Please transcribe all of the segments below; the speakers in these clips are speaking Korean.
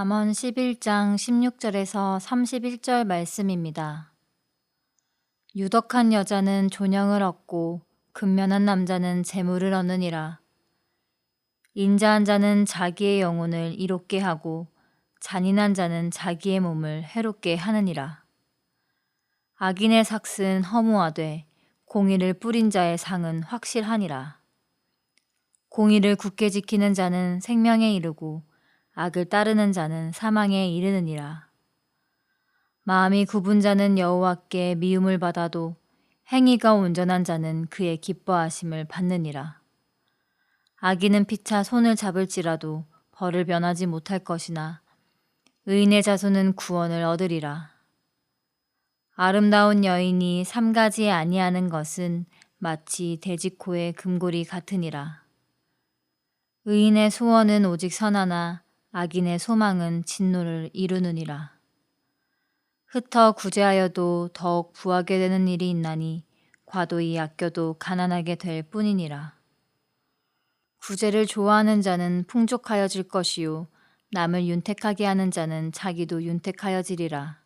잠언 11장 16절에서 31절 말씀입니다. 유덕한 여자는 존영을 얻고 근면한 남자는 재물을 얻느니라. 인자한 자는 자기의 영혼을 이롭게 하고 잔인한 자는 자기의 몸을 해롭게 하느니라. 악인의 삭은 허무하되 공의를 뿌린 자의 상은 확실하니라. 공의를 굳게 지키는 자는 생명에 이르고 악을 따르는 자는 사망에 이르느니라. 마음이 굽은 자는 여호와께 미움을 받아도 행위가 온전한 자는 그의 기뻐하심을 받느니라. 악인은 피차 손을 잡을지라도 벌을 변하지 못할 것이나 의인의 자손은 구원을 얻으리라. 아름다운 여인이 삼가지에 아니하는 것은 마치 돼지코의 금고리 같으니라. 의인의 소원은 오직 선하나 악인의 소망은 진노를 이루느니라. 흩어 구제하여도 더욱 부하게 되는 일이 있나니 과도히 아껴도 가난하게 될 뿐이니라. 구제를 좋아하는 자는 풍족하여질 것이요 남을 윤택하게 하는 자는 자기도 윤택하여지리라.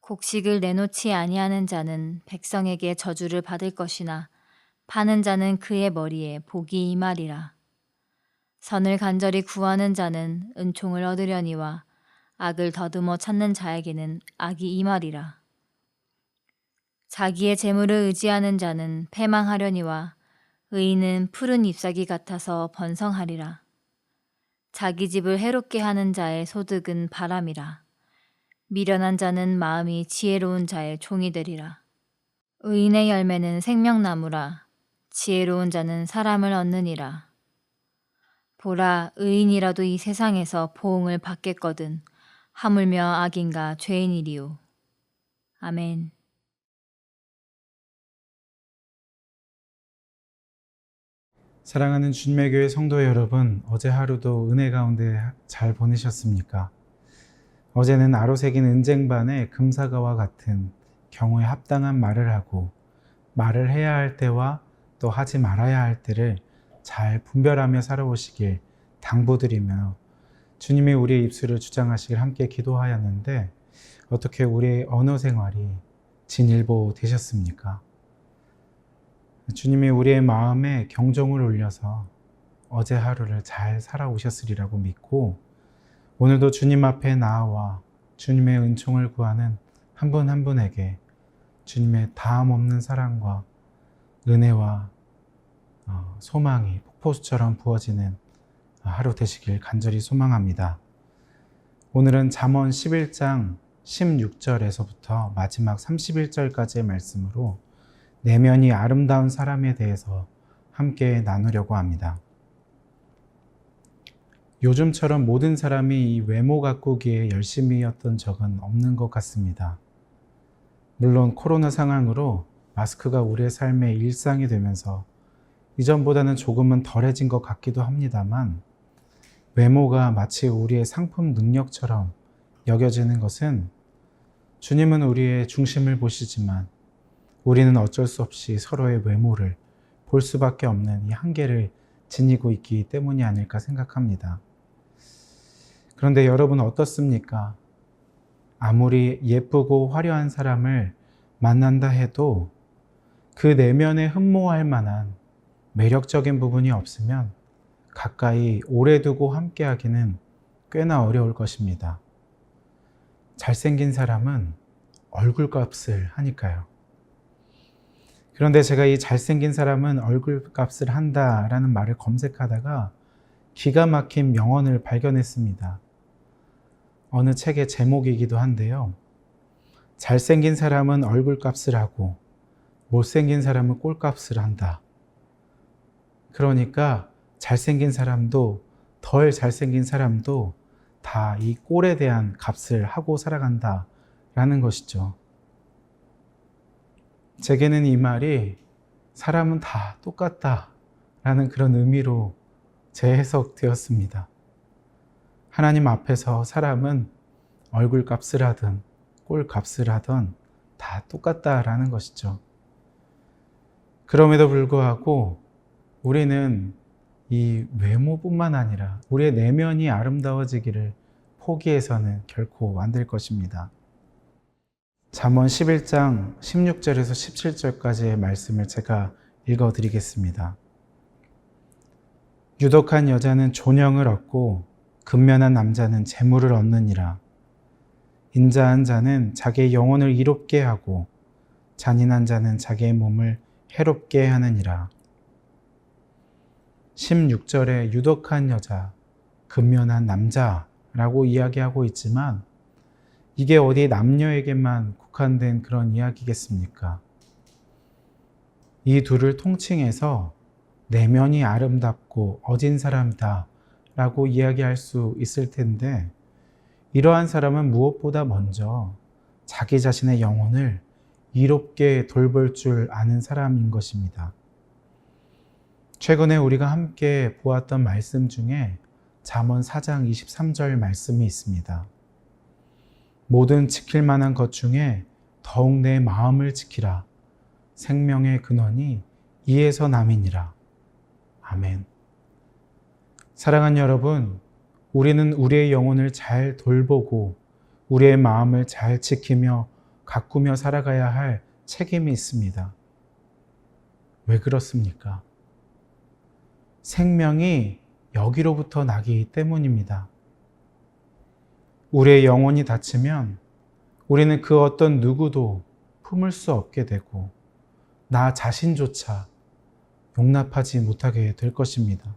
곡식을 내놓지 아니하는 자는 백성에게 저주를 받을 것이나 파는 자는 그의 머리에 복이 임하리라. 선을 간절히 구하는 자는 은총을 얻으려니와 악을 더듬어 찾는 자에게는 악이 임하리라. 자기의 재물을 의지하는 자는 패망하려니와 의인은 푸른 잎사귀 같아서 번성하리라. 자기 집을 해롭게 하는 자의 소득은 바람이라. 미련한 자는 마음이 지혜로운 자의 종이 되리라. 의인의 열매는 생명나무라. 지혜로운 자는 사람을 얻느니라. 보라, 의인이라도 이 세상에서 보응을 받겠거든. 하물며 악인가 죄인이리요. 아멘. 사랑하는 주님의 교회 성도 여러분, 어제 하루도 은혜 가운데 잘 보내셨습니까? 어제는 아로새긴 은쟁반에 금사가와 같은 경우에 합당한 말을 하고 말을 해야 할 때와 또 하지 말아야 할 때를 잘 분별하며 살아오시길 당부드리며 주님이 우리의 입술을 주장하시길 함께 기도하였는데 어떻게 우리의 언어 생활이 진일보 되셨습니까? 주님이 우리의 마음에 경종을 울려서 어제 하루를 잘 살아오셨으리라고 믿고 오늘도 주님 앞에 나와 주님의 은총을 구하는 한 분한 분에게 주님의 다음 없는 사랑과 은혜와 어, 소망이 폭포수처럼 부어지는 하루 되시길 간절히 소망합니다. 오늘은 잠언 11장 16절에서부터 마지막 31절까지의 말씀으로 내면이 아름다운 사람에 대해서 함께 나누려고 합니다. 요즘처럼 모든 사람이 이 외모 가꾸기에 열심히였던 적은 없는 것 같습니다. 물론 코로나 상황으로 마스크가 우리의 삶의 일상이 되면서 이전보다는 조금은 덜해진 것 같기도 합니다만 외모가 마치 우리의 상품 능력처럼 여겨지는 것은 주님은 우리의 중심을 보시지만 우리는 어쩔 수 없이 서로의 외모를 볼 수밖에 없는 이 한계를 지니고 있기 때문이 아닐까 생각합니다. 그런데 여러분 어떻습니까? 아무리 예쁘고 화려한 사람을 만난다 해도 그 내면에 흠모할 만한 매력적인 부분이 없으면 가까이 오래 두고 함께 하기는 꽤나 어려울 것입니다. 잘생긴 사람은 얼굴 값을 하니까요. 그런데 제가 이 잘생긴 사람은 얼굴 값을 한다라는 말을 검색하다가 기가 막힌 명언을 발견했습니다. 어느 책의 제목이기도 한데요. 잘생긴 사람은 얼굴 값을 하고 못생긴 사람은 꼴값을 한다. 그러니까 잘생긴 사람도 덜 잘생긴 사람도 다 이 꼴에 대한 값을 하고 살아간다. 라는 것이죠. 제게는 이 말이 사람은 다 똑같다. 라는 그런 의미로 재해석되었습니다. 하나님 앞에서 사람은 얼굴 값을 하든 꼴 값을 하든 다 똑같다라는 것이죠. 그럼에도 불구하고 우리는 이 외모뿐만 아니라 우리의 내면이 아름다워지기를 포기해서는 결코 안 될 것입니다. 잠언 11장 16절에서 17절까지의 말씀을 제가 읽어 드리겠습니다. 유독한 여자는 존영을 얻고 근면한 남자는 재물을 얻느니라. 인자한 자는 자기의 영혼을 이롭게 하고 잔인한 자는 자기의 몸을 해롭게 하느니라. 16절에 유독한 여자, 근면한 남자라고 이야기하고 있지만 이게 어디 남녀에게만 국한된 그런 이야기겠습니까? 이 둘을 통칭해서 내면이 아름답고 어진 사람이다 라고 이야기할 수 있을 텐데 이러한 사람은 무엇보다 먼저 자기 자신의 영혼을 이롭게 돌볼 줄 아는 사람인 것입니다. 최근에 우리가 함께 보았던 말씀 중에 잠언 4장 23절 말씀이 있습니다. 모든 지킬 만한 것 중에 더욱 내 마음을 지키라. 생명의 근원이 이에서 남이니라. 아멘. 사랑하는 여러분, 우리는 우리의 영혼을 잘 돌보고 우리의 마음을 잘 지키며 가꾸며 살아가야 할 책임이 있습니다. 왜 그렇습니까? 생명이 여기로부터 나기 때문입니다. 우리의 영혼이 다치면 우리는 그 어떤 누구도 품을 수 없게 되고 나 자신조차 용납하지 못하게 될 것입니다.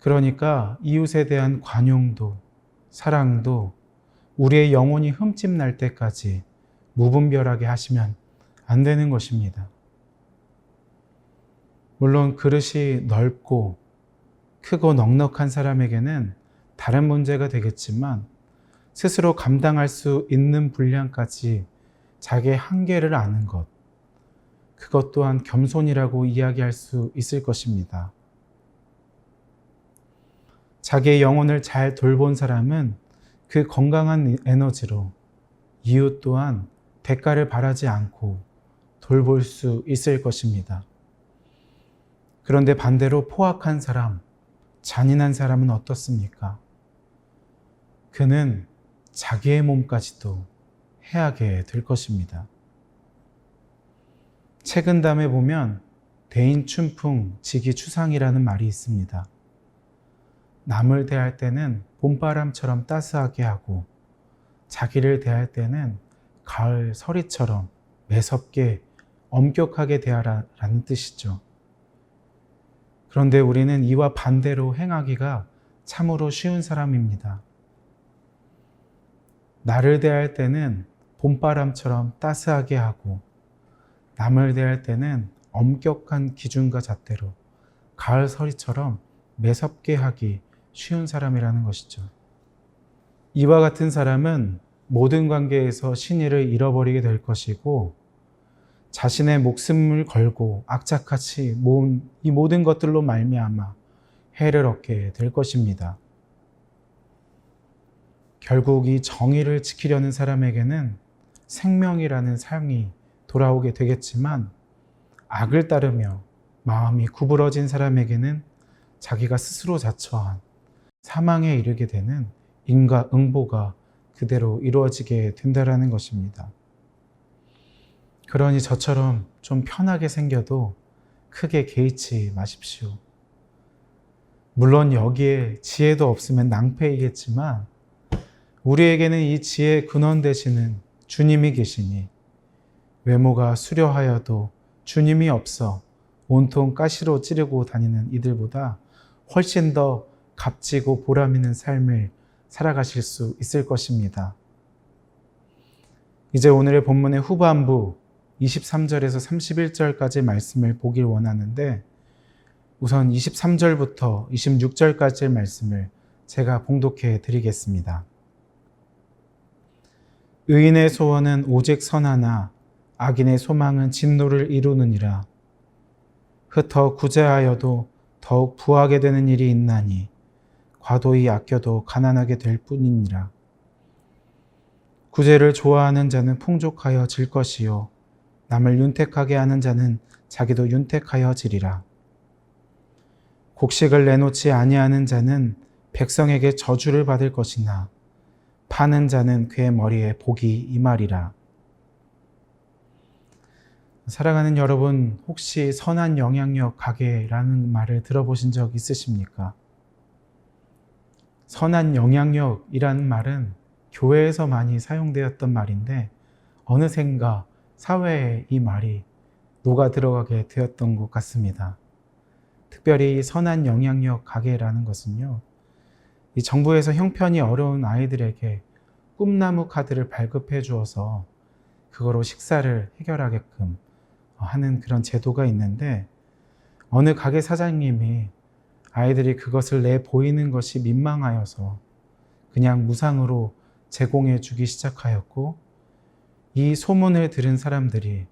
그러니까 이웃에 대한 관용도 사랑도 우리의 영혼이 흠집 날 때까지 무분별하게 하시면 안 되는 것입니다. 물론 그릇이 넓고 크고 넉넉한 사람에게는 다른 문제가 되겠지만 스스로 감당할 수 있는 분량까지 자기의 한계를 아는 것, 그것 또한 겸손이라고 이야기할 수 있을 것입니다. 자기의 영혼을 잘 돌본 사람은 그 건강한 에너지로 이웃 또한 대가를 바라지 않고 돌볼 수 있을 것입니다. 그런데 반대로 포악한 사람, 잔인한 사람은 어떻습니까? 그는 자기의 몸까지도 해하게 될 것입니다. 책은담에 보면 대인 춘풍 지기 추상이라는 말이 있습니다. 남을 대할 때는 봄바람처럼 따스하게 하고 자기를 대할 때는 가을 서리처럼 매섭게 엄격하게 대하라는 뜻이죠. 그런데 우리는 이와 반대로 행하기가 참으로 쉬운 사람입니다. 나를 대할 때는 봄바람처럼 따스하게 하고 남을 대할 때는 엄격한 기준과 잣대로 가을 서리처럼 매섭게 하기 쉬운 사람이라는 것이죠. 이와 같은 사람은 모든 관계에서 신의를 잃어버리게 될 것이고 자신의 목숨을 걸고 악착같이 모은 이 모든 것들로 말미암아 해를 얻게 될 것입니다. 결국 이 정의를 지키려는 사람에게는 생명이라는 삶이 돌아오게 되겠지만 악을 따르며 마음이 구부러진 사람에게는 자기가 스스로 자처한 사망에 이르게 되는 인과 응보가 그대로 이루어지게 된다라는 것입니다. 그러니 저처럼 좀 편하게 생겨도 크게 개의치 마십시오. 물론 여기에 지혜도 없으면 낭패이겠지만 우리에게는 이 지혜의 근원 되시는 주님이 계시니 외모가 수려하여도 주님이 없어 온통 가시로 찌르고 다니는 이들보다 훨씬 더 값지고 보람 있는 삶을 살아가실 수 있을 것입니다. 이제 오늘의 본문의 후반부 23절에서 31절까지 말씀을 보길 원하는데 우선 23절부터 26절까지의 말씀을 제가 봉독해 드리겠습니다. 의인의 소원은 오직 선하나 악인의 소망은 진노를 이루느니라. 흩어 구제하여도 더욱 부하게 되는 일이 있나니 과도히 아껴도 가난하게 될 뿐이니라. 구제를 좋아하는 자는 풍족하여 질 것이요 남을 윤택하게 하는 자는 자기도 윤택하여 지리라. 곡식을 내놓지 아니하는 자는 백성에게 저주를 받을 것이나 파는 자는 그의 머리에 복이 임하리라. 사랑하는 여러분, 혹시 선한 영향력 가게라는 말을 들어보신 적 있으십니까? 선한 영향력이라는 말은 교회에서 많이 사용되었던 말인데 어느샌가 사회에 이 말이 녹아 들어가게 되었던 것 같습니다. 특별히 선한 영향력 가게라는 것은요, 이 정부에서 형편이 어려운 아이들에게 꿈나무 카드를 발급해 주어서 그거로 식사를 해결하게끔 하는 그런 제도가 있는데 어느 가게 사장님이 아이들이 그것을 내 보이는 것이 민망하여서 그냥 무상으로 제공해 주기 시작하였고 이 소문을 들은 사람들이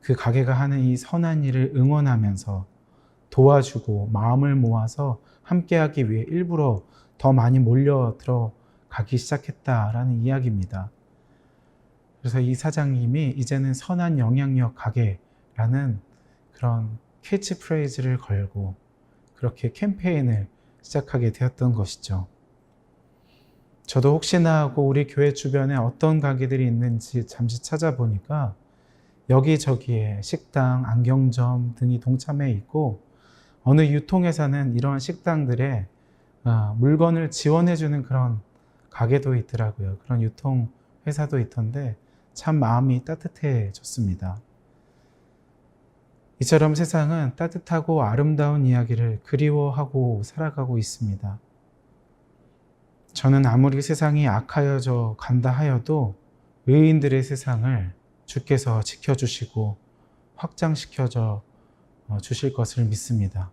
그 가게가 하는 이 선한 일을 응원하면서 도와주고 마음을 모아서 함께하기 위해 일부러 더 많이 몰려 들어가기 시작했다라는 이야기입니다. 그래서 이 사장님이 이제는 선한 영향력 가게라는 그런 캐치프레이즈를 걸고 그렇게 캠페인을 시작하게 되었던 것이죠. 저도 혹시나 하고 우리 교회 주변에 어떤 가게들이 있는지 잠시 찾아보니까 여기저기에 식당, 안경점 등이 동참해 있고 어느 유통회사는 이러한 식당들에 어, 물건을 지원해주는 그런 가게도 있더라고요. 그런 유통회사도 있던데 참 마음이 따뜻해졌습니다. 이처럼 세상은 따뜻하고 아름다운 이야기를 그리워하고 살아가고 있습니다. 저는 아무리 세상이 악하여져 간다 하여도 의인들의 세상을 주께서 지켜주시고 확장시켜져 주실 것을 믿습니다.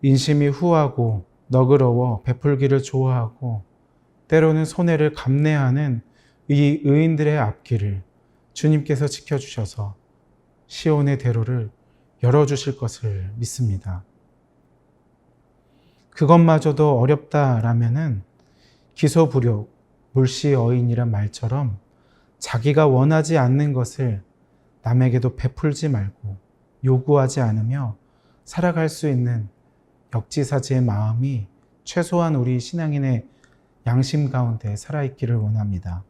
인심이 후하고 너그러워 베풀기를 좋아하고 때로는 손해를 감내하는 이 의인들의 앞길을 주님께서 지켜주셔서 시온의 대로를 열어주실 것을 믿습니다. 그것마저도 어렵다라면은 기소부력, 물시어인이란 말처럼 자기가 원하지 않는 것을 남에게도 베풀지 말고 요구하지 않으며 살아갈 수 있는 역지사지의 마음이 최소한 우리 신앙인의 양심 가운데 살아있기를 원합니다.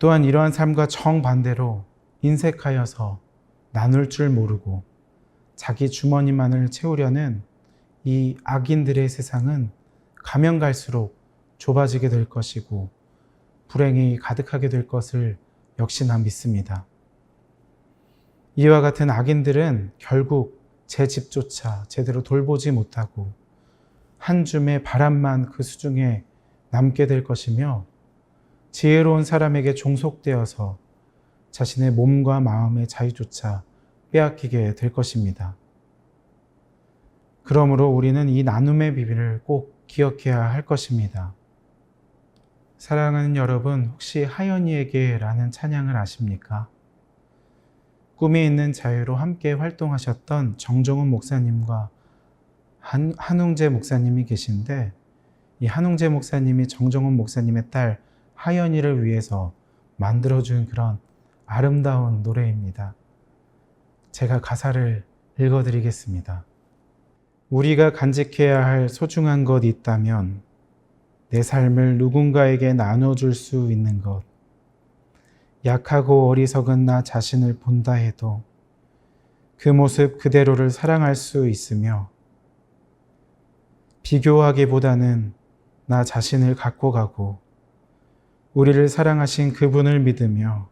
또한 이러한 삶과 정반대로 인색하여서 나눌 줄 모르고 자기 주머니만을 채우려는 이 악인들의 세상은 가면 갈수록 좁아지게 될 것이고 불행이 가득하게 될 것을 역시나 믿습니다. 이와 같은 악인들은 결국 제 집조차 제대로 돌보지 못하고 한 줌의 바람만 그 수중에 남게 될 것이며 지혜로운 사람에게 종속되어서 자신의 몸과 마음의 자유조차 빼앗기게 될 것입니다. 그러므로 우리는 이 나눔의 비밀을 꼭 기억해야 할 것입니다. 사랑하는 여러분, 혹시 하연이에게라는 찬양을 아십니까? 꿈이 있는 자유로 함께 활동하셨던 정종훈 목사님과 한, 한웅재 목사님이 계신데 이 한웅재 목사님이 정정훈 목사님의 딸 하연이를 위해서 만들어준 그런 아름다운 노래입니다. 제가 가사를 읽어드리겠습니다. 우리가 간직해야 할 소중한 것 있다면 내 삶을 누군가에게 나눠줄 수 있는 것. 약하고 어리석은 나 자신을 본다 해도 그 모습 그대로를 사랑할 수 있으며 비교하기보다는 나 자신을 갖고 가고 우리를 사랑하신 그분을 믿으며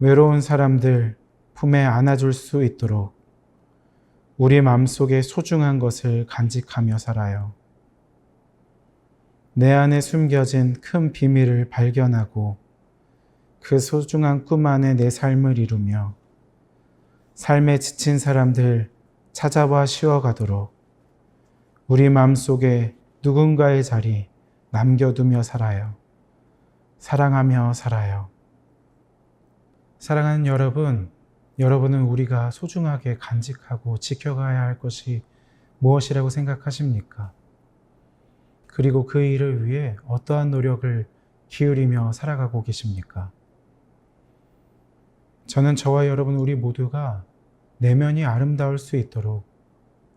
외로운 사람들 품에 안아줄 수 있도록 우리 마음속에 소중한 것을 간직하며 살아요. 내 안에 숨겨진 큰 비밀을 발견하고 그 소중한 꿈 안에 내 삶을 이루며 삶에 지친 사람들 찾아와 쉬어가도록 우리 마음속에 누군가의 자리 남겨두며 살아요. 사랑하며 살아요. 사랑하는 여러분, 여러분은 우리가 소중하게 간직하고 지켜가야 할 것이 무엇이라고 생각하십니까? 그리고 그 일을 위해 어떠한 노력을 기울이며 살아가고 계십니까? 저는 저와 여러분 우리 모두가 내면이 아름다울 수 있도록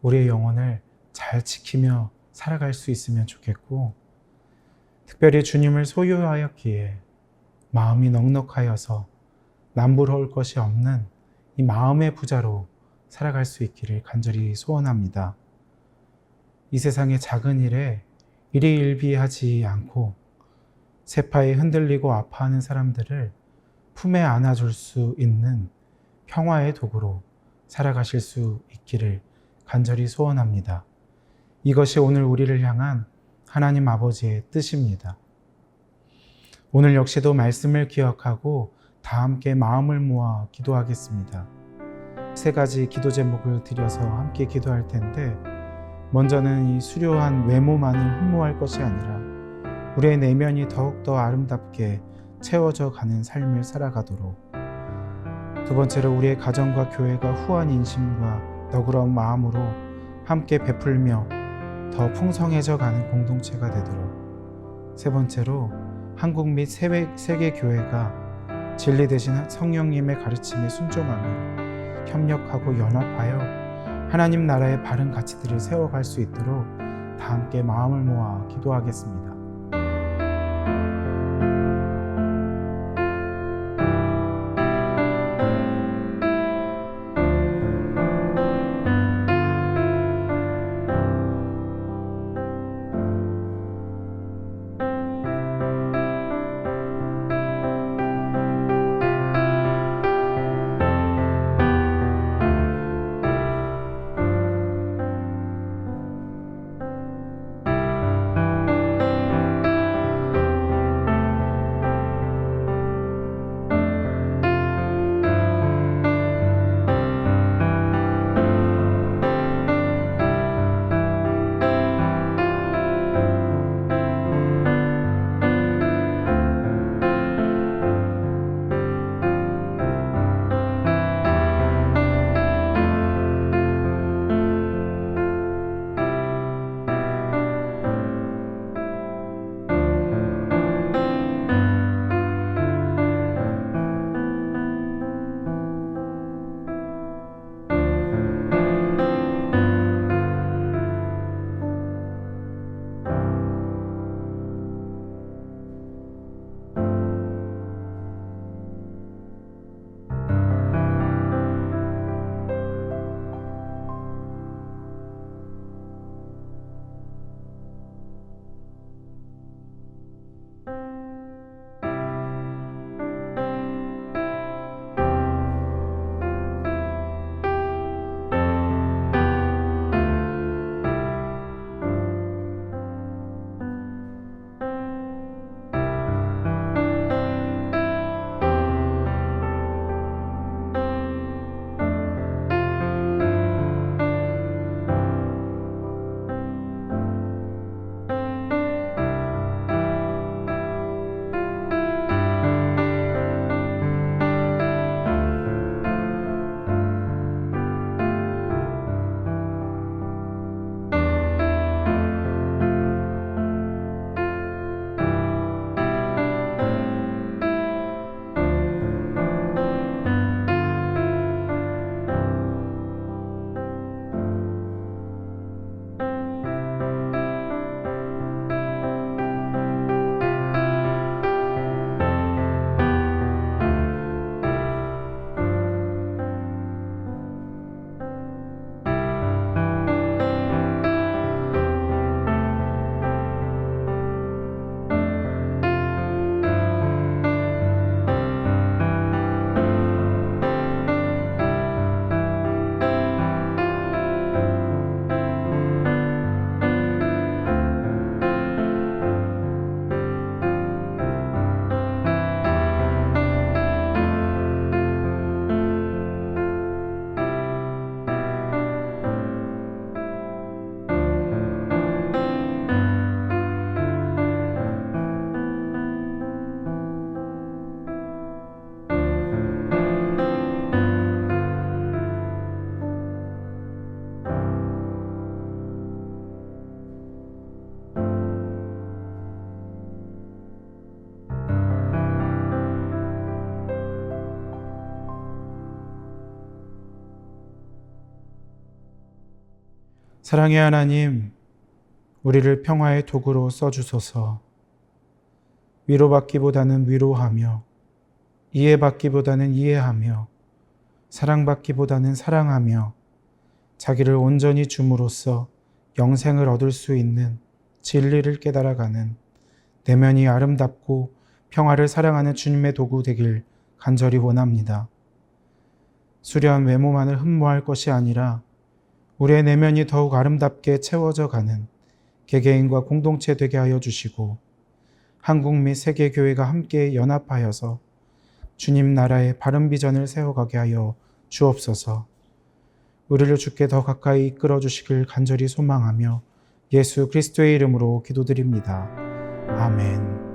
우리의 영혼을 잘 지키며 살아갈 수 있으면 좋겠고, 특별히 주님을 소유하였기에 마음이 넉넉하여서 남부러울 것이 없는 이 마음의 부자로 살아갈 수 있기를 간절히 소원합니다. 이 세상의 작은 일에 일희일비하지 않고 세파에 흔들리고 아파하는 사람들을 품에 안아줄 수 있는 평화의 도구로 살아가실 수 있기를 간절히 소원합니다. 이것이 오늘 우리를 향한 하나님 아버지의 뜻입니다. 오늘 역시도 말씀을 기억하고 다 함께 마음을 모아 기도하겠습니다. 세 가지 기도 제목을 드려서 함께 기도할 텐데, 먼저는 이 수려한 외모만을 흠모할 것이 아니라 우리의 내면이 더욱더 아름답게 채워져 가는 삶을 살아가도록 두 번째로 우리의 가정과 교회가 후한 인심과 너그러운 마음으로 함께 베풀며 더 풍성해져 가는 공동체가 되도록 세 번째로 한국 및 세계, 교회가 진리 대신 성령님의 가르침에 순종하며 협력하고 연합하여 하나님 나라의 바른 가치들을 세워갈 수 있도록 다 함께 마음을 모아 기도하겠습니다. 사랑의 하나님, 우리를 평화의 도구로 써주소서. 위로받기보다는 위로하며, 이해받기보다는 이해하며, 사랑받기보다는 사랑하며, 자기를 온전히 줌으로써 영생을 얻을 수 있는 진리를 깨달아가는 내면이 아름답고 평화를 사랑하는 주님의 도구 되길 간절히 원합니다. 수려한 외모만을 흠모할 것이 아니라 우리의 내면이 더욱 아름답게 채워져 가는 개개인과 공동체 되게 하여 주시고 한국 및 세계 교회가 함께 연합하여서 주님 나라의 바른 비전을 세워가게 하여 주옵소서. 우리를 주께 더 가까이 이끌어 주시길 간절히 소망하며 예수 그리스도의 이름으로 기도드립니다. 아멘.